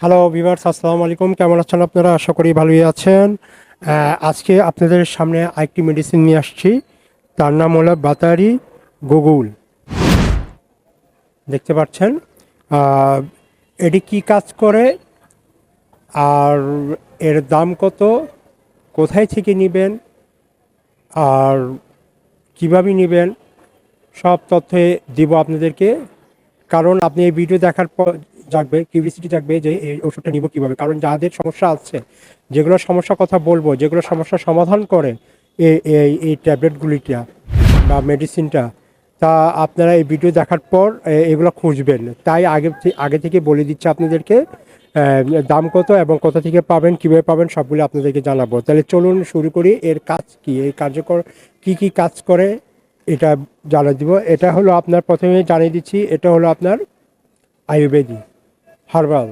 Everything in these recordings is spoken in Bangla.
হ্যালো ভিভার্স আসসালামু আলাইকুম। কেমন আছেন আপনারা? আশা করি ভালোই আছেন। আজকে আপনাদের সামনে আরেকটি মেডিসিন নিয়ে আসছি। তার নাম হলো বাতারি গুগুল। দেখতে পাচ্ছেন? এটি কি কাজ করে? আর এর দাম কত? কোথায় থেকে নেবেন? আর কীভাবে নেবেন? সব তথ্য দিব আপনাদেরকে। কারণ আপনি এই ভিডিও দেখার পর জাগবে কিউরিয়াসিটি জাগবে যে এই ওষুধটা নিব কীভাবে? কারণ যাদের সমস্যা আছে যেগুলো সমস্যার কথা বলব, যেগুলো সমস্যার সমাধান করে এই এই ট্যাবলেটগুলিটা বা মেডিসিনটা তা আপনারা এই ভিডিও দেখার পর এগুলো খুঁজবেন। তাই আগে আগে থেকে বলে দিচ্ছে আপনাদেরকে দাম কত এবং কোথা থেকে পাবেন, কীভাবে পাবেন, সবগুলো আপনাদেরকে জানাব। তাহলে চলুন শুরু করি, এর কাজ কি? এই কার্যকর, কি কি কাজ করে, এটা জানিয়ে দিব। এটা হলো আপনার প্রথমে জানিয়ে দিচ্ছি, এটা হলো আপনার আয়ুর্বেদিক। হার্বাল।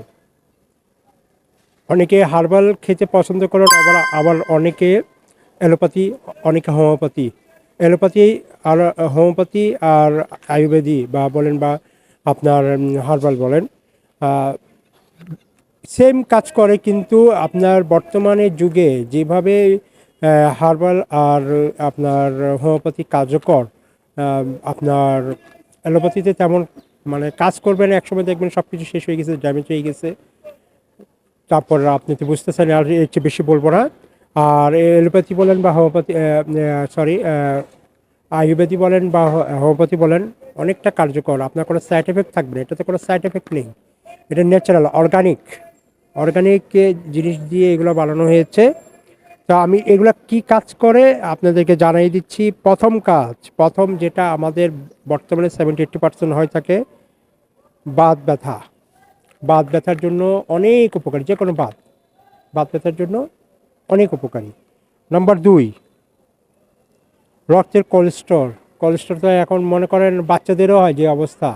অনেকে হার্বাল খেতে পছন্দ করেন, আবার আবার অনেকে অ্যালোপ্যাথি, অনেকে হোমিওপ্যাথি। অ্যালোপ্যাথি আর, হোমিওপ্যাথি আর আয়ুর্বেদিক বা বলেন বা আপনার হার্বাল বলেন সেম কাজ করে, কিন্তু আপনার বর্তমানে যুগে যেভাবে হার্বাল আর আপনার হোমিওপ্যাথি কার্যকর আপনার অ্যালোপ্যাথিতে তেমন মানে কাজ করবেন, একসময় দেখবেন সব কিছু শেষ হয়ে গেছে ড্যামেজ হয়ে গেছে। তারপর আপনি তো বুঝতেছেন, আর এর চেয়ে বেশি বলব না। আর এলোপ্যাথি বলেন বা হোমিওপ্যাথি সরি আয়ুর্বেদিক বলেন বা হো- হোমিওপ্যাথি বলেন, অনেকটা কার্যকর। আপনার কোনো সাইড এফেক্ট থাকবে না, এটাতে কোনো সাইড এফেক্ট নেই। এটা ন্যাচারাল অর্গানিক অর্গানিক জিনিস দিয়ে এগুলো বানানো হয়েছে। তো আমি এগুলো কি কাজ করে, আপনাদেরকে জানাই দিচ্ছি। প্রথম কাজ, প্রথম যেটা আমাদের বর্তমানে সেভেন্টি এইট্টি পার্সেন্ট হয়ে থাকে বাত ব্যথা। বাত ব্যথার জন্য অনেক উপকারী, যে কোনো বাত। বাত ব্যথার জন্য অনেক উপকারী। নাম্বার দুই, রক্তের কোলেস্ট্রল কোলেস্ট্রল তো এখন মনে করেন বাচ্চাদেরও হয় যে অবস্থা,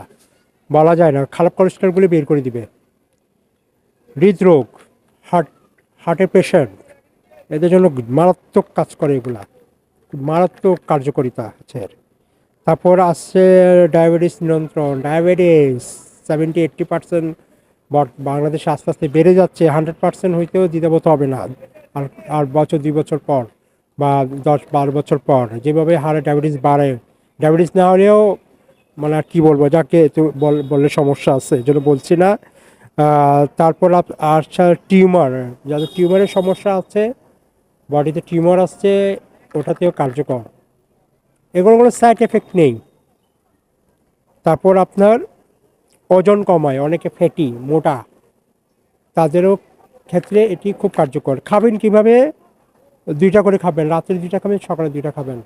বলা যায় না। খারাপ কোলেস্ট্রলগুলি বের করে দিবে। হৃদরোগ হার্ট হার্টের পেশেন্ট এদের জন্য মারাত্মক কাজ করে এগুলা। মারাত্মক কার্যকারিতা আছে তারপর আসছে ডায়াবেটিস নিয়ন্ত্রণ ডায়াবেটিস সেভেন্টি এইট্টি পার্সেন্ট বাংলাদেশে আস্তে আস্তে বেড়ে যাচ্ছে হান্ড্রেড পার্সেন্ট হইতেও দ্বিধাবোধ হবে না। আর আর বছর, দুই বছর পর বা দশ, বারো বছর পর যেভাবে হারে ডায়াবেটিস বাড়ে ডায়াবেটিস না হলেও মানে আর কী বলব, যাকে বললে সমস্যা আছে জন্য বলছি না। তারপর আসছে টিউমার, যাদের টিউমারের সমস্যা আছে, বডিতে টিউমার আসছে, ওটাতেও কার্যকর। এগুলো কোনো সাইড এফেক্ট নেই। তারপর আপনার ওজন কমায়, অনেকে ফ্যাটি, মোটা। তাদেরও ক্ষেত্রে এটি খুব কার্যকর। খাবেন কীভাবে? দুইটা করে খাবেন, রাত্রে দুইটা খাবেন, সকালে দুইটা খাবেন।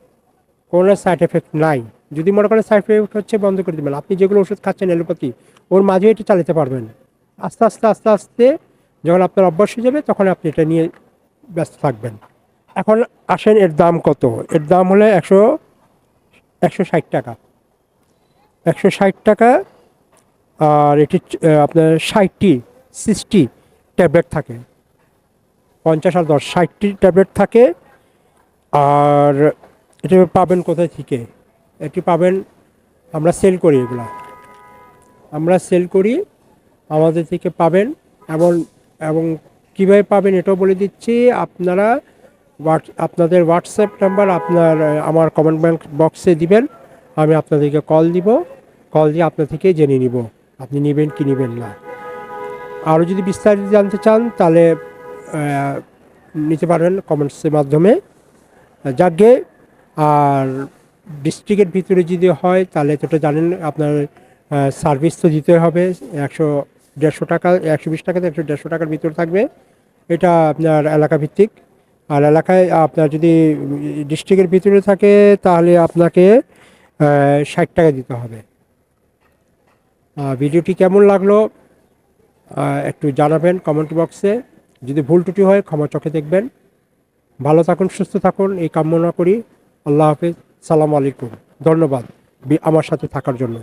কোনো সাইড এফেক্ট নাই। যদি মনে করেন সাইড এফেক্ট হচ্ছে, বন্ধ করে দেবেন। আপনি যেগুলো ওষুধ খাচ্ছেন এলোপ্যাথি ওর মাঝে এটি চালাতে পারবেন। আস্তে আস্তে আস্তে আস্তে যখন আপনার অভ্যাস হয়ে যাবে, তখন আপনি এটা নিয়ে ব্যস্ত থাকবেন। এখন আসেন, এর দাম কত? এর দাম হলো একশো একশো ষাট টাকা। একশো ষাট টাকা আর এটি আপনার ষাটটি, সিক্সটি ট্যাবলেট থাকে। পঞ্চাশ আর দশ, ষাটটি ট্যাবলেট থাকে। আর এটি পাবেন কোথায় থেকে? এটি পাবেন, আমরা সেল করি এগুলা। আমরা সেল করি, আমাদের থেকে পাবেন এবং এবং কীভাবে পাবেন এটাও বলে দিচ্ছি, আপনারা হোয়াটস আপনাদের হোয়াটসঅ্যাপ নাম্বার আপনার, আমার কমেন্ট ব্যাংক বক্সে দিবেন, আমি আপনাদেরকে কল দিব, কল দিয়ে আপনার থেকে জেনে নিব। আপনি নেবেন কি নেবেন না। আরও যদি বিস্তারিত জানতে চান, তাহলে নিতে পারেন কমেন্টসের মাধ্যমে। যাকে, আর ডিস্ট্রিক্টের ভিতরে যদি হয়, তাহলে তো জানেন, আপনার সার্ভিস তো দিতে হবে। একশো দেড়শো টাকা, একশো বিশ টাকা, একশো দেড়শো টাকার ভিতরে থাকবে। এটা আপনার এলাকা ভিত্তিক। আর এলাকায় আপনার যদি ডিস্ট্রিক্টের ভিতরে থাকে, তাহলে আপনাকে ষাট টাকা দিতে হবে। ভিডিওটি কেমন লাগল একটু জানাবেন কমেন্ট বক্সে যদি ভুল টুটি হয়, ক্ষমা চোখে দেখবেন। ভালো থাকুন, সুস্থ থাকুন, এই কামনা করি। আল্লাহ হাফিজ, সালাম আলাইকুম। ধন্যবাদ আমার সাথে থাকার জন্য।